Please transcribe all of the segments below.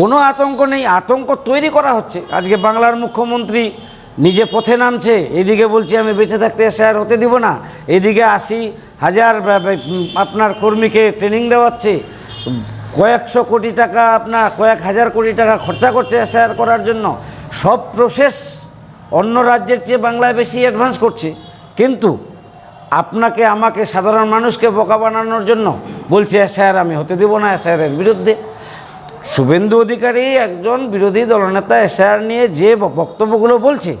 কোনো আতঙ্ক নেই, আতঙ্ক তৈরি করা হচ্ছে। আজকে বাংলার মুখ্যমন্ত্রী নিজে পথে নামছে, এদিকে বলছি, আমি বেঁচে থাকতে শেয়ার হতে দিব না। এদিকে আশি হাজার আপনার কর্মীকে ট্রেনিং দেওয়াচ্ছে। কয়েকশো কোটি টাকা আপনার, কয়েক হাজার কোটি টাকা খরচা করছে শেয়ার করার জন্য। সব প্রসেস অন্য রাজ্যের চেয়ে বাংলায় বেশি অ্যাডভান্স করছে। কিন্তু আপনাকে, আমাকে সাধারণ মানুষকে বোকা বানানোর জন্য বলছে, স্যার, আমি হতে দেবো না স্যারের বিরুদ্ধে। শুভেন্দু অধিকারী একজন বিরোধী দলনেতা এসআর নিয়ে যে বক্তব্যগুলো বলছে,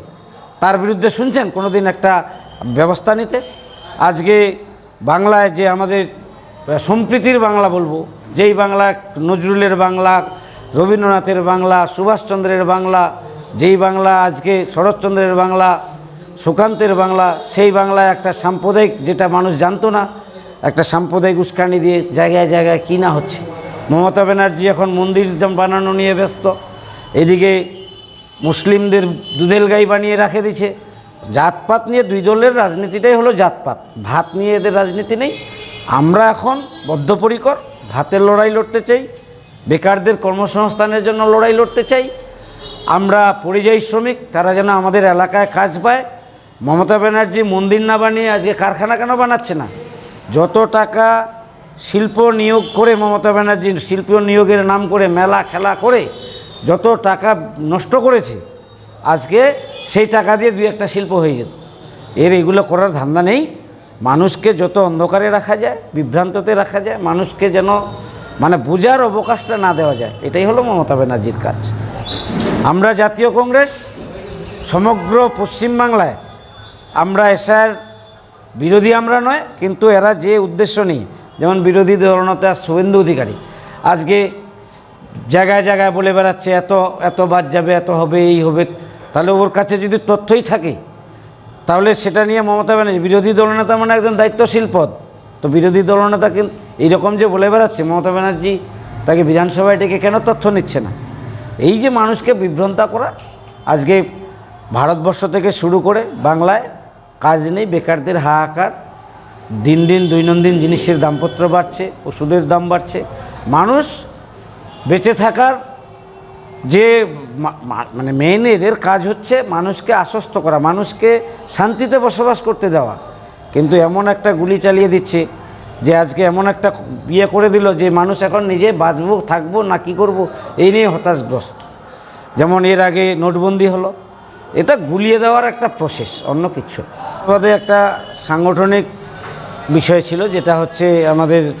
তার বিরুদ্ধে শুনছেন কোনো দিন একটা ব্যবস্থা নিতে? আজকে বাংলায় যে আমাদের সম্প্রীতির বাংলা বলব, যেই বাংলা, নজরুলের বাংলা, রবীন্দ্রনাথের বাংলা, সুভাষচন্দ্রের বাংলা, যেই বাংলা, আজকে শরৎচন্দ্রের বাংলা, সুকান্তের বাংলা, সেই বাংলায় একটা সাম্প্রদায়িক যেটা মানুষ জানতো না একটা সাম্প্রদায়িক উস্কানি দিয়ে জায়গায় জায়গায় কিনা হচ্ছে। মমতা ব্যানার্জি এখন মন্দির বানানো নিয়ে ব্যস্ত। এদিকে মুসলিমদের দুধেল গাই বানিয়ে রাখে দিছে জাতপাত নিয়ে দুই দলের রাজনীতিটাই হলো জাতপাত। ভাত নিয়ে এদের রাজনীতি নেই। আমরা এখন বদ্ধপরিকর, ভাতের লড়াই লড়তে চাই, বেকারদের কর্মসংস্থানের জন্য লড়াই লড়তে চাই। আমরা পরিযায়ী শ্রমিক, তারা যেন আমাদের এলাকায় কাজ পায়। মমতা ব্যানার্জি মন্দির না বানিয়ে আজকে কারখানা কেন বানাচ্ছে না? যত টাকা শিল্প নিয়োগ করে মমতা ব্যানার্জি, শিল্প নিয়োগের নাম করে মেলা খেলা করে যত টাকা নষ্ট করেছে, আজকে সেই টাকা দিয়ে দুই একটা শিল্প হয়ে যেত। এর এগুলো করার ধান্দা নেই। মানুষকে যত অন্ধকারে রাখা যায়, বিভ্রান্ততে রাখা যায়, মানুষকে যেন মানে বোঝার অবকাশটা না দেওয়া যায়, এটাই হলো মমতা ব্যানার্জির কাজ। আমরা জাতীয় কংগ্রেস, সমগ্র পশ্চিমবাংলায় আমরা এসআর বিরোধী আমরা নয়, কিন্তু এরা যে উদ্দেশ্য নেই যেমন বিরোধী দলনেতা শুভেন্দু অধিকারী, আজকে জায়গায় জায়গায় বলে বেড়াচ্ছে, এত এত বাদ যাবে, এত হবে, এই হবে, তাহলে ওর কাছে যদি তথ্যই থাকে, তাহলে সেটা নিয়ে মমতা ব্যানার্জি, বিরোধী দলনেতা মানে একজন দায়িত্বশীল পদ। তো বিরোধী দলনেতা কিন্তু এইরকম যে বলে বেড়াচ্ছে, মমতা ব্যানার্জি তাকে বিধানসভায় ডেকে কেন তথ্য নিচ্ছে না? এই যে মানুষকে বিভ্রান্ত করা, আজকে ভারতবর্ষ থেকে শুরু করে বাংলায় কাজ নেই, বেকারদের হাহাকার। দিন দিন দৈনন্দিন জিনিসের দামপত্র বাড়ছে, ওষুধের দাম বাড়ছে। মানুষ বেঁচে থাকার যে মানে মেন এদের কাজ হচ্ছে মানুষকে আশ্বস্ত করা, মানুষকে শান্তিতে বসবাস করতে দেওয়া। কিন্তু এমন একটা গুলি চালিয়ে দিচ্ছে যে আজকে এমন একটা ইয়ে করে দিল যে মানুষ এখন নিজে বাঁচবো, থাকব না কি করব, এই নিয়ে হতাশগ্রস্ত। যেমন এর আগে নোটবন্দি হলো। এটা গুলিয়ে দেওয়ার একটা প্রসেস অন্য কিছু। আমাদের একটা সাংগঠনিক বিষয় ছিল, যেটা হচ্ছে আমাদের,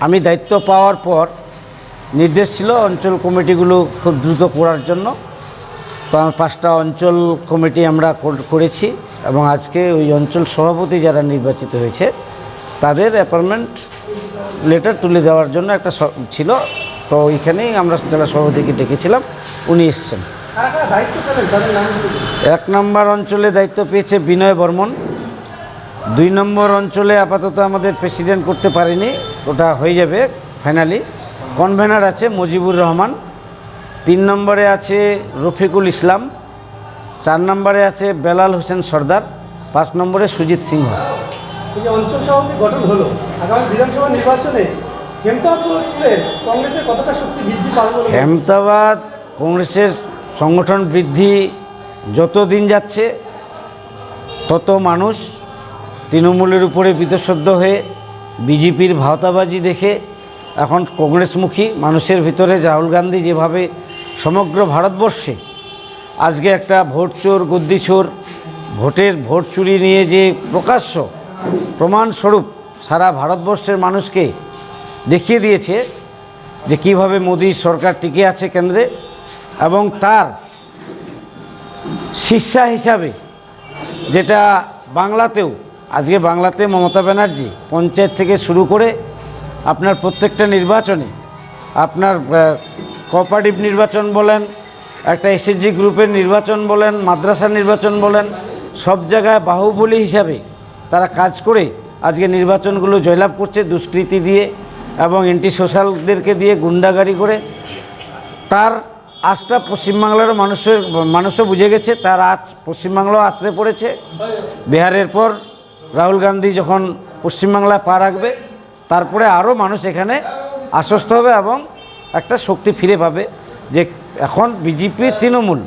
আমি দায়িত্ব পাওয়ার পর নির্দেশ ছিল অঞ্চল কমিটিগুলো খুব দ্রুত করার জন্য। তো আমার পাঁচটা অঞ্চল কমিটি আমরা কর- করেছি এবং আজকে ওই অঞ্চল সভাপতি যারা নির্বাচিত হয়েছে, তাদের অ্যাপয়েন্টমেন্ট লেটার তুলে দেওয়ার জন্য একটা ছিল। তো ওইখানেই আমরা জেলা সভাপতিকে ডেকেছিলাম, উনি এসছেন। এক নম্বর অঞ্চলে দায়িত্ব পেয়েছে বিনয় বর্মন। দুই নম্বর অঞ্চলে আপাতত আমাদের প্রেসিডেন্ট করতে পারেনি ওটা হয়ে যাবে ফাইনালি কনভেনার আছে মুজিবুর রহমান। তিন নম্বরে আছে রফিকুল ইসলাম। চার নম্বরে আছে বেলাল হোসেন সর্দার। পাঁচ নম্বরে সুজিত সিংহ। এই অঞ্চল সভাপতি গঠন হলো আগামী বিধানসভা নির্বাচনে হেমতাবাদের কংগ্রেসের কতটা শক্তি বৃদ্ধি পাবে বলে? হেমতাবাদ কংগ্রেসের সংগঠন বৃদ্ধি যত দিন যাচ্ছে, তত মানুষ তৃণমূলের উপরে বিতশ্রদ্ধ হয়ে বিজেপির ভাওতাবাজি দেখে এখন কংগ্রেসমুখী মানুষের ভিতরে রাহুল গান্ধী যেভাবে সমগ্র ভারতবর্ষে আজকে একটা ভোট চোর, গদ্দি চোর, ভোটের ভোট চুরি নিয়ে যে প্রকাশ্য প্রমাণস্বরূপ সারা ভারতবর্ষের মানুষকে দেখিয়ে দিয়েছে যে কীভাবে মোদী সরকার টিকে আছে কেন্দ্রে এবং তার শিষ্যা হিসাবে যেটা বাংলাতেও, আজকে বাংলাতে মমতা ব্যানার্জি পঞ্চায়েত থেকে শুরু করে আপনার প্রত্যেকটা নির্বাচনে, আপনার কোঅপারেটিভ নির্বাচন বলেন, একটা এসএসজি গ্রুপের নির্বাচন বলেন, মাদ্রাসা নির্বাচন বলেন, সব জায়গায় বাহুবলী হিসাবে তারা কাজ করে আজকে নির্বাচনগুলো জয়লাভ করছে দুষ্কৃতি দিয়ে এবং অ্যান্টি সোশ্যালদেরকে দিয়ে গুন্ডাগাড়ি করে। তার আজটা পশ্চিমবাংলার মানুষের, মানুষও বুঝে গেছে, তার আজ পশ্চিমবাংলাও আছড়ে পড়েছে। বিহারের পর রাহুল গান্ধী যখন পশ্চিমবাংলায় পা রাখবে, তারপরে আরও মানুষ এখানে আশ্বস্ত হবে এবং একটা শক্তি ফিরে পাবে যে এখন বিজেপি তৃণমূল,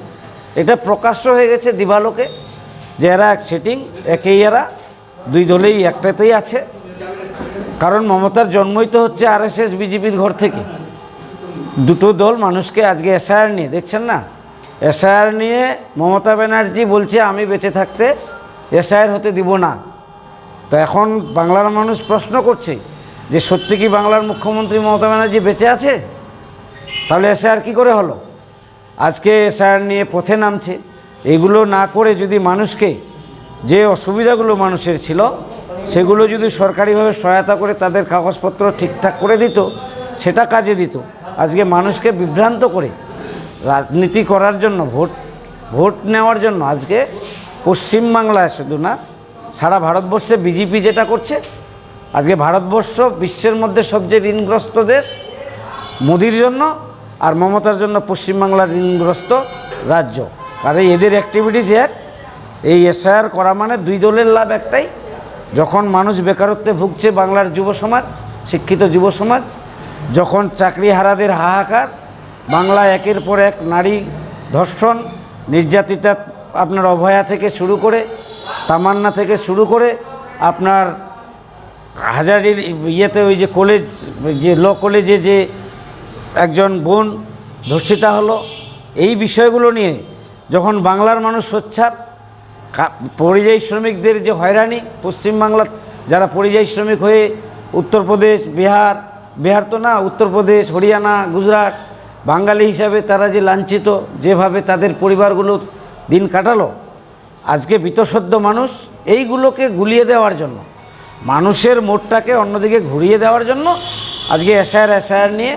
এটা প্রকাশ্য হয়ে গেছে দিবালোকে, যে এরা এক সেটিং একেই এরা, দুই দলেই একটাতেই আছে। কারণ মমতার জন্মই তো হচ্ছে আরএসএস বিজেপির ঘর থেকে। দুটো দল মানুষকে আজকে এসআইআর নিয়ে, দেখছেন না? এসআইআর নিয়ে মমতা ব্যানার্জি বলছে, আমি বেঁচে থাকতে এসআইআর হতে দিব না। তো এখন বাংলার মানুষ প্রশ্ন করছে যে, সত্যি কি বাংলার মুখ্যমন্ত্রী মমতা ব্যানার্জি বেঁচে আছে? তাহলে এসআইআর কী করে হলো? আজকে এসআইআর নিয়ে পথে নামছে। এগুলো না করে যদি মানুষকে যে অসুবিধাগুলো মানুষের ছিল, সেগুলো যদি সরকারিভাবে সহায়তা করে তাদের কাগজপত্র ঠিকঠাক করে দিত, সেটা কাজে দিত। আজকে মানুষকে বিভ্রান্ত করে। রাজনীতি করার জন্য, ভোট ভোট নেওয়ার জন্য আজকে পশ্চিমবাংলায় শুধু না, সারা ভারতবর্ষে বিজেপি যেটা করছে, আজকে ভারতবর্ষ বিশ্বের মধ্যে সবচেয়ে ঋণগ্রস্ত দেশ, মোদির জন্য আর মমতার জন্য পশ্চিমবাংলার ঋণগ্রস্ত রাজ্য। কারণ এদের অ্যাক্টিভিটিস এক এই এসআইআর করা মানে দুই দলের লাভ একটাই। যখন মানুষ বেকারত্বে ভুগছে বাংলার যুব সমাজ, শিক্ষিত যুব সমাজ যখন চাকরি হারাদের হাহাকার, বাংলা একের পর এক নারী ধর্ষণ, নির্যাতিতা আপনার অভয়া থেকে শুরু করে, তামান্না থেকে শুরু করে আপনার হাজারির ইয়েতে ওই যে কলেজ, যে ল কলেজে যে একজন বোন ধর্ষিতা হলো, এই বিষয়গুলো নিয়ে যখন বাংলার মানুষ সোচ্চার, কা- পরিযায়ী শ্রমিকদের যে হয়রানি, পশ্চিমবাংলার যারা পরিযায়ী শ্রমিক হয়ে উত্তরপ্রদেশ, বিহার বিহার তো না উত্তরপ্রদেশ, হরিয়ানা, গুজরাট, বাঙালি হিসাবে তারা যে লাঞ্ছিত, যেভাবে তাদের পরিবারগুলো দিন কাটালো, আজকে বিতসদ্য মানুষ এইগুলোকে গুলিয়ে দেওয়ার জন্য, মানুষের মোটটাকে অন্যদিকে ঘুরিয়ে দেওয়ার জন্য আজকে এসআর এসআর নিয়ে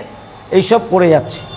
এইসব করে যাচ্ছে।